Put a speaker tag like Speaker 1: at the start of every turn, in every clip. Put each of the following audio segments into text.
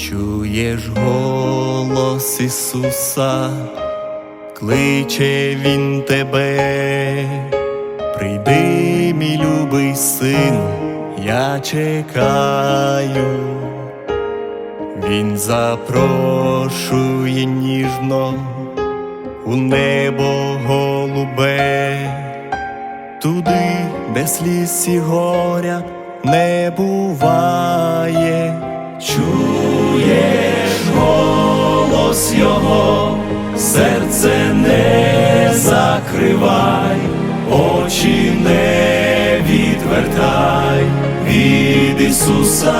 Speaker 1: Чуєш голос Ісуса, кличе Він тебе, прийди, мій любий син, я чекаю, Він запрошує ніжно у небо голубе, туди, де сліз і горя не буває. Чуєш голос його, серце не закривай, очі не відвертай від Ісуса,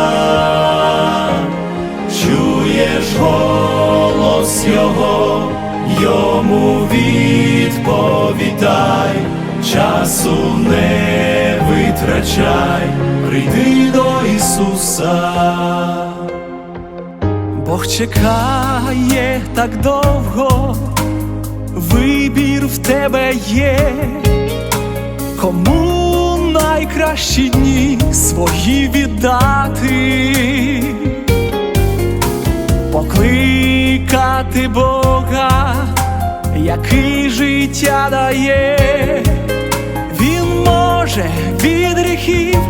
Speaker 1: чуєш голос Його, йому відповідай, часу не витрачай, прийди до Ісуса. Бог чекає так довго, вибір в тебе є, кому найкращі дні свої віддати, покликати Бога, який життя дає, Він може від гріхів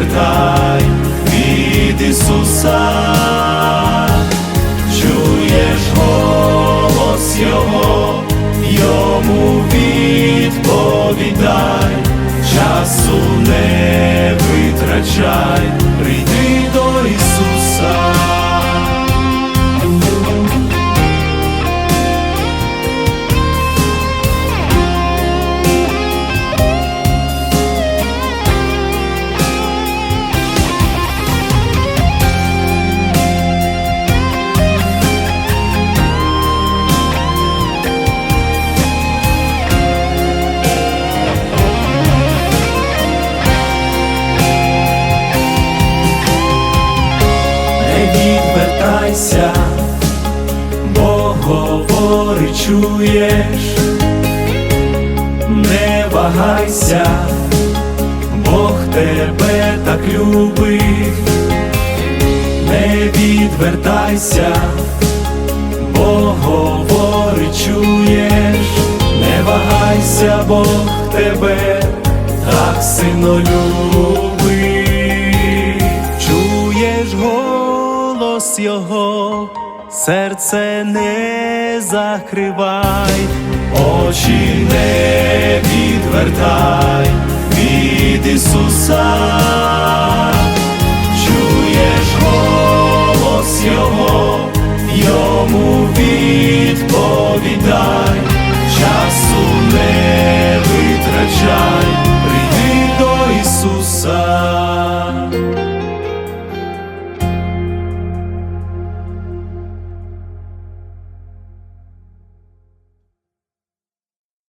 Speaker 1: відвертай від Ісуса, чуєш голос Його, йому відповідай, часу не витрачай, відвертайся, бо говорить, чуєш, не вагайся, Бог тебе так любить, не відвертайся, бо говорить, чуєш, не вагайся, Бог тебе так сильно любить. Його, серце не закривай, очі не відвертай від Ісуса,